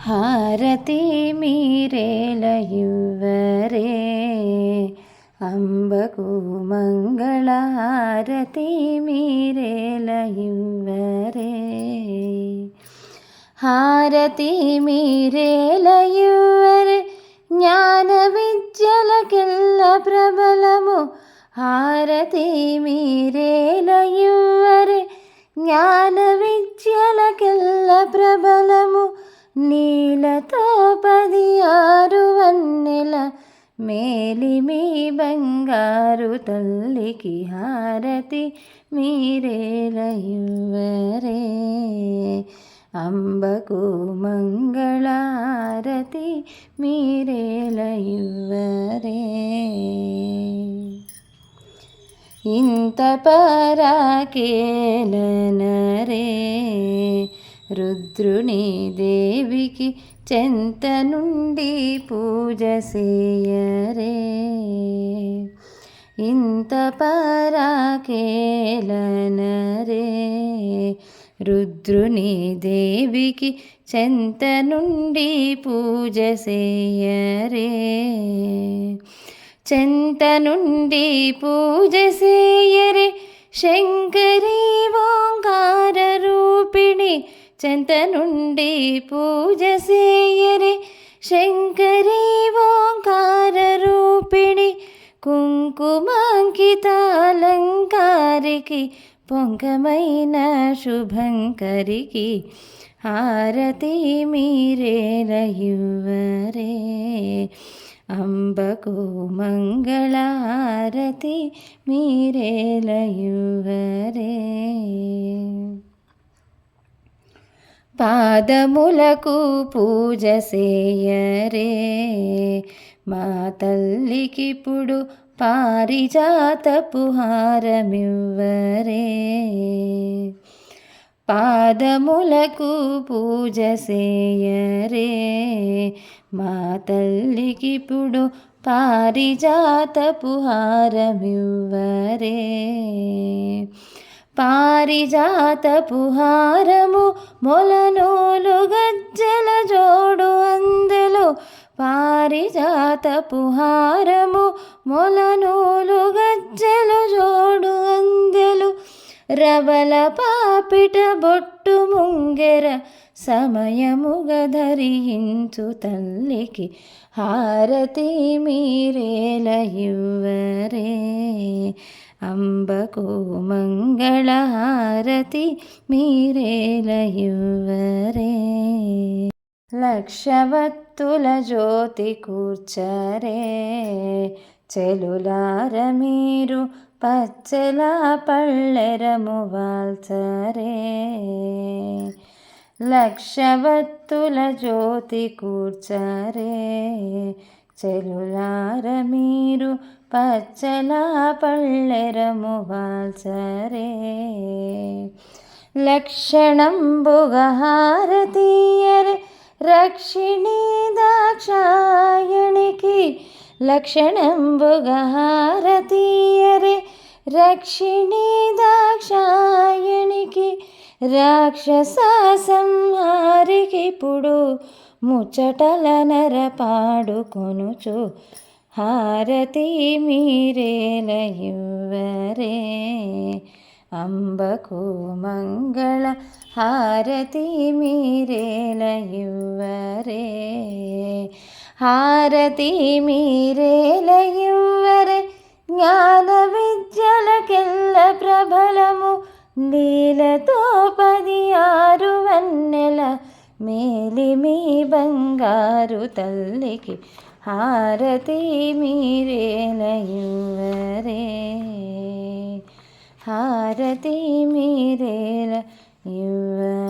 హారతి మీరేల ఇవ్వరే అంబకు మంగళహారతి మీరేల ఇవ్వరే హారతి మీరేల ఇవ్వరే జ్ఞాన విద్యలకెల్ల నీలతో పది ఆరు వన్నెల మేలిమి బంగారు తల్లికి హారతి మీరేల అంబకు మంగళారతి మీరేల ఇవ్వరే ఇంత పరాకేలనరే. రుద్రుని దేవికి చెంత నుండి పూజ చేయరే ఇంత పరాకేలనరే రుద్రుని దేవికి చెంత నుండి పూజ చేయరే చెంత నుండి పూజ చేయరే శంకరీ చెంత నుండి పూజ చేయరే శంకరీ ఓంకార రూపిణి కుంకుమాంకితాలంకారికి పొంగమైన శుభంకరికి హారతి మీరే రయువరే. అంబకు మంగళారతి మీరే లయువరే పాదములకు పూజ చేయరే మా తల్లికిప్పుడు పారిజాతపు హారమివ్వరే పాదములకు పూజ చేయరే మా తల్లికిప్పుడు పారిజాతపు హారమివ్వరే పారిజాతపు హారము మొలనూలు గజ్జల జోడు అందెలు. పారిజాతపు హారము మొలనూలు గజ్జల జోడు అందెలు. రవల పాపిట బొట్టు ముంగెర సమయముగ ధరించు తల్లికి హారతి మీరేల ఇవ్వరే. అంబకు మంగళహారతి మీరేల లక్షవత్తుల జ్యోతి కూర్చరే చెలులార మీరు పచ్చల పళ్ళెరము వాల్చరే లక్షవత్తుల జ్యోతి కూర్చరే చెలులార మీరు పచ్చల పళ్ళెరము వాల్చరే లక్షణంబుగహారతీయరే రక్షిణీ దాక్షాయణికి. లక్షణంబుగహారతీయరే రక్షిణీ దాక్షాయణికి. రాక్షస సంహారికిప్పుడు ముచ్చటల నర పాడుకొనుచు హారతి మీరేల ఇవ్వరే అంబకు మంగళ హారతి మీరేల ఇవ్వరే హారతి మీరేల ఇవ్వరే జ్ఞాన విద్యలకెల్ల ప్రబలము నీలతో పది ఆరు వన్నెల మేలిమి బంగారు తల్లికి హారతి మీరేల ఇవ్వరే హారతి మీరేల ఇవ్వరే